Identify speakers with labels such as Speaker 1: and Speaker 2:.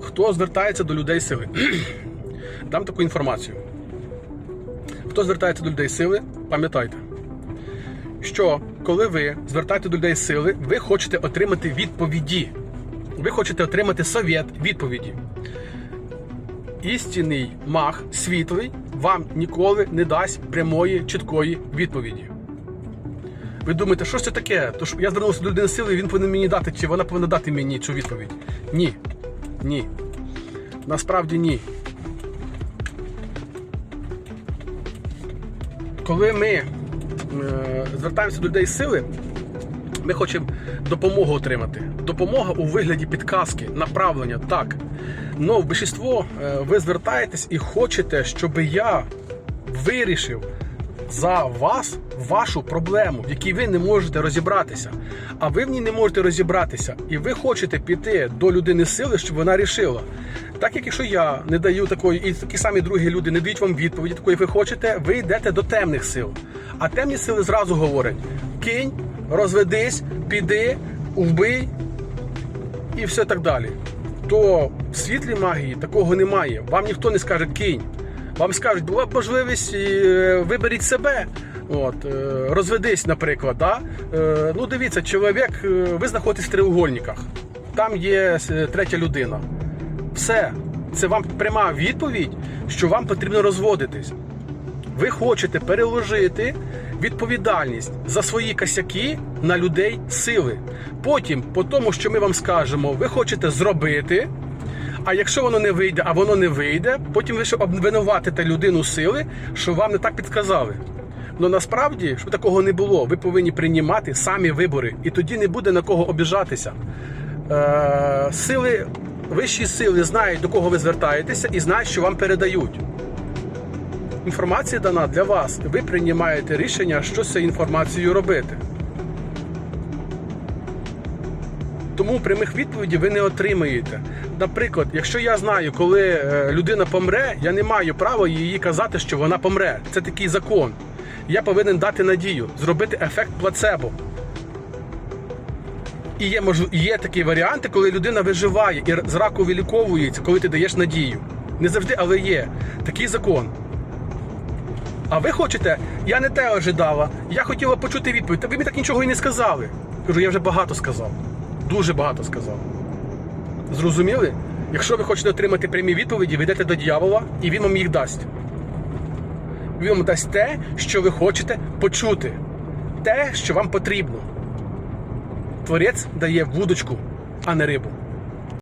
Speaker 1: Хто звертається до людей сили? Дам таку інформацію. Хто звертається до людей сили, пам'ятайте, що коли ви звертаєте до людей сили, ви хочете отримати відповіді. Ви хочете отримати совет відповіді. Істинний маг світлий вам ніколи не дасть прямої, чіткої відповіді. Ви думаєте, що це таке? Тож я звернувся до людини сили, він повинен мені дати, чи вона повинна дати мені цю відповідь? Ні. Ні. Насправді ні. Коли ми е, звертаємося до людей сили, ми хочемо допомогу отримати. Допомога у вигляді підказки, направлення, так. Но в більшість ви звертаєтесь і хочете, щоб я вирішив за вас вашу проблему, в якій ви не можете розібратися. А ви в ній не можете розібратися, і ви хочете піти до людини сили, щоб вона рішила. Так як якщо я не даю такої, і такі самі другі люди не дають вам відповіді, такої ви хочете, ви йдете до темних сил. А темні сили зразу говорять: кинь, розведись, піди, вбий і все так далі. То в світлій магії такого немає. Вам ніхто не скаже кинь. Вам скажуть, була б можливість е, виберіть себе. От, е, розведись, наприклад. Да? Е, Ну, дивіться, чоловік, ви знаходитесь в треугольниках. Там є третя людина. Все. Це вам пряма відповідь, що вам потрібно розводитись. Ви хочете переложити відповідальність за свої косяки на людей сили. Потім, по тому, що ми вам скажемо, ви хочете зробити. А якщо воно не вийде, а воно не вийде, потім ви ще обвинуватите людину сили, що вам не так підказали. Ну насправді, щоб такого не було, ви повинні приймати самі вибори, і тоді не буде на кого обіжатися. Е, сили, вищі сили знають, до кого ви звертаєтеся, і знають, що вам передають. Інформація дана для вас. Ви приймаєте рішення, що з цією інформацією робити. Тому прямих відповідей ви не отримаєте. Наприклад, якщо я знаю, коли е, людина помре, я не маю права їй казати, що вона помре. Це такий закон. Я повинен дати надію, зробити ефект плацебо. І є мож... є такі варіанти, коли людина виживає і з раку виліковується, коли ти даєш надію. Не завжди, але є. Такий закон. А ви хочете, я не те ожидала, я хотіла почути відповідь, та ви мені так нічого і не сказали. Кажу, я вже багато сказав. Дуже багато сказав. Зрозуміли? Якщо ви хочете отримати прямі відповіді, ви йдете до дьявола, і він вам їх дасть. Він вам дасть те, що ви хочете почути, те, що вам потрібно. Творець дає вудочку, а не рибу.